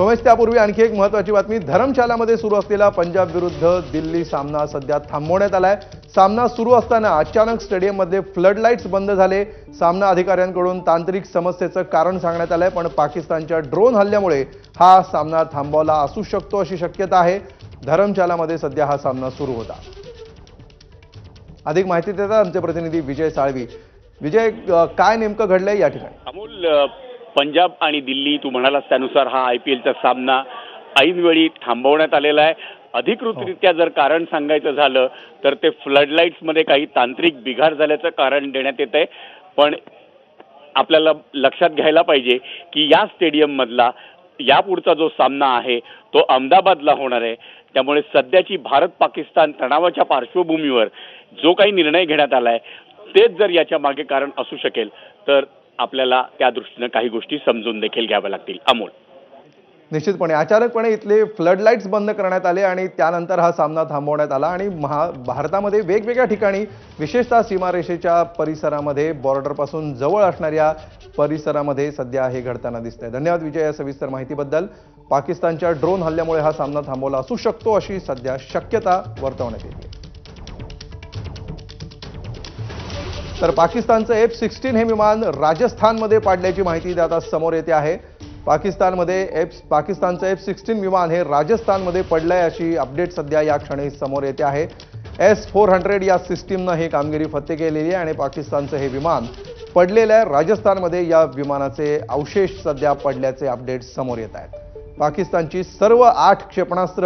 सोमेश त्यापूर्वी आणखी एक महत्वाची बातमी. धरमशालामध्ये सुरू असलेला पंजाब विरुद्ध दिल्ली सामना सध्या थांबवण्यात आलाय. सामना सुरू असताना अचानक स्टेडियममध्ये फ्लड लाईट्स बंद झाले. सामना अधिकाऱ्यांकडून तांत्रिक समस्येचं कारण सांगण्यात आलंय पण पाकिस्तानच्या ड्रोन हल्ल्यामुळे हा सामना थांबवला असू शकतो अशी शक्यता आहे. धरमशालामध्ये सध्या हा सामना सुरू होता. अधिक माहिती देतात आमचे प्रतिनिधी विजय साळवी. विजय काय नेमकं घडलंय या ठिकाणी? अमोल पंजाब आणि दिल्ली तू म्हणालास त्यानुसार हा आय पी एलचा सामना ऐनवेळी थांबवण्यात आलेला आहे. अधिकृतरित्या जर कारण सांगायचं झालं तर ते फ्लडलाईट्समध्ये काही तांत्रिक बिघाड झाल्याचं कारण देण्यात येत आहे. पण आपल्याला लक्षात घ्यायला पाहिजे की या स्टेडियममधला यापुढचा जो सामना आहे तो अहमदाबादला होणार आहे. त्यामुळे सध्याची भारत पाकिस्तान तणावाच्या पार्श्वभूमीवर जो काही निर्णय घेण्यात आला आहे तेच जर याच्या मागे कारण असू शकेल तर आपल्याला त्या दृष्टीनं काही गोष्टी समजून देखील घ्याव्या लागतील. अमोल. निश्चितपणे. अचानकपणे इथले फ्लड लाईट्स बंद करण्यात आले आणि त्यानंतर हा सामना थांबवण्यात आला आणि महा भारतामध्ये वेगवेगळ्या ठिकाणी विशेषतः सीमारेषेच्या परिसरामध्ये बॉर्डरपासून जवळ असणाऱ्या परिसरामध्ये सध्या हे घडताना दिसतंय. धन्यवाद विजय या सविस्तर माहितीबद्दल. पाकिस्तानच्या ड्रोन हल्ल्यामुळे हा सामना थांबवला असू शकतो अशी सध्या शक्यता वर्तवण्यात येते. तर पाकिस्तानचं एफ सिक्स्टीन हे विमान राजस्थानमध्ये पाडल्याची माहिती आता समोर येते आहे. पाकिस्तानमध्ये एफ पाकिस्तानचं एफ सिक्स्टीन विमान हे राजस्थानमध्ये पडलं आहे अशी अपडेट सध्या या क्षणी समोर येते आहे. एस फोर हंड्रेड या सिस्टीमनं ही कामगिरी फत्ते केलेली आहे आणि पाकिस्तानचं हे विमान पडलेलं आहे राजस्थानमध्ये या विमानाचे अवशेष सध्या पडल्याचे अपडेट समोर येत आहेत. पाकिस्तानची सर्व आठ क्षेपणास्त्र